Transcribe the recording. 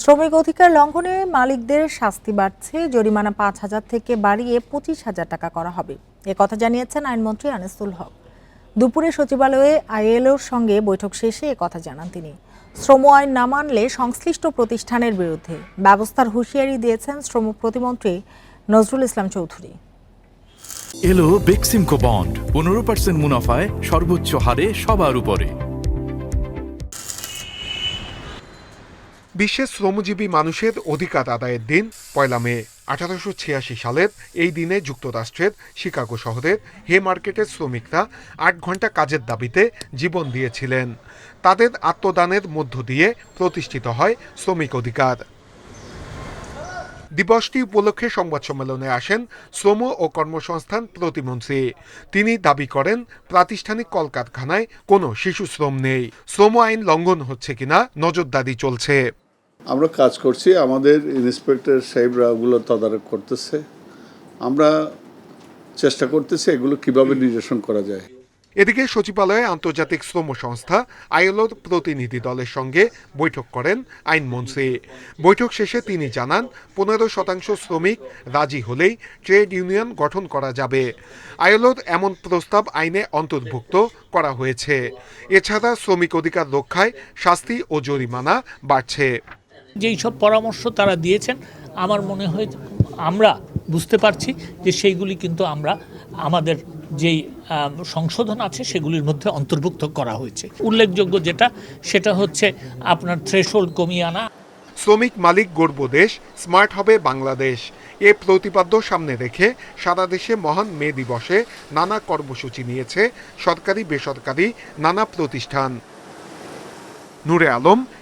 শ্রমিক অধিকার লঙ্ঘনে মালিকদের শাস্তি বাড়ছে। জরিমানা পাঁচ হাজার থেকে বাড়িয়ে পঁচিশ হাজার টাকা করা হবে। এ কথা জানিয়েছেন আইনমন্ত্রী আনিসুল হক। দুপুরে সচিবালয়ে আইএলওর সঙ্গে বৈঠক শেষে এ কথা জানান তিনি। শ্রম আইন না মানলে সংশ্লিষ্ট প্রতিষ্ঠানের বিরুদ্ধে ব্যবস্থার হুঁশিয়ারি দিয়েছেন শ্রম প্রতিমন্ত্রী নজরুল ইসলাম চৌধুরী। এলো বেক্সিমকো বন্ড। পনেরো পার্সেন্ট মুনাফায় সর্বোচ্চ হারে সবার উপরে। বিশ্বের শ্রমজীবী মানুষের অধিকার আদায়ের দিন, পয়লা মে আঠারোশো ছিয়াশি সালের এই দিনে যুক্তরাষ্ট্রের শিকাগো শহরের হে মার্কেটের শ্রমিকরা আট ঘণ্টা কাজের দাবিতে জীবন দিয়েছিলেন। তাদের আত্মদানের মধ্য দিয়ে প্রতিষ্ঠিত হয় শ্রমিক অধিকার। দিবসটি উপলক্ষে সংবাদ সম্মেলনে আসেন শ্রম ও কর্মসংস্থান প্রতিমন্ত্রী। তিনি দাবি করেন, প্রাতিষ্ঠানিক কলকারখানায় কোনো শিশু শ্রম নেই। শ্রম আইন লঙ্ঘন হচ্ছে কিনা নজরদারি চলছে। আমরা কাজ করছি আমাদের ইন্সপেক্টর সাহেবরা ওগুলো তদারক করতেছে। আমরা চেষ্টা করতেছি এগুলো কীভাবে নিরসন করা যায়। এদিকে সচিবালয়ে আন্তর্জাতিক শ্রম সংস্থা আইএলওর প্রতিনিধি দলের সঙ্গে বৈঠক করেন আইনমন্ত্রী বৈঠক শেষে তিনি জানান পনেরো শতাংশ শ্রমিক রাজি হলেই ট্রেড ইউনিয়ন গঠন করা যাবে। আইএলওর এমন প্রস্তাব আইনে অন্তর্ভুক্ত করা হয়েছে। এছাড়া শ্রমিক অধিকার রক্ষায় শাস্তি ও জরিমানা বাড়ছে। যেই সব পরামর্শ তারা দিয়েছেন, আমার মনে হয় আমরা বুঝতে পারছি যে সেইগুলি কিন্তু আমরা, আমাদের যেই সংশোধন আছে সেগুলির মধ্যে অন্তর্ভুক্ত করা হয়েছে। উল্লেখযোগ্য যেটা, সেটা হচ্ছে আপনার থ্রেশোল্ড কমিয়ে আনা। শ্রমিক মালিক গর্ব দেশ, স্মার্ট হবে বাংলাদেশ। এ প্রতিপাদ্য সামনে রেখে সারা দেশে মহান মে দিবসে নানা কর্মসূচি নিয়েছে সরকারি বেসরকারি নানা প্রতিষ্ঠান। Nure Alam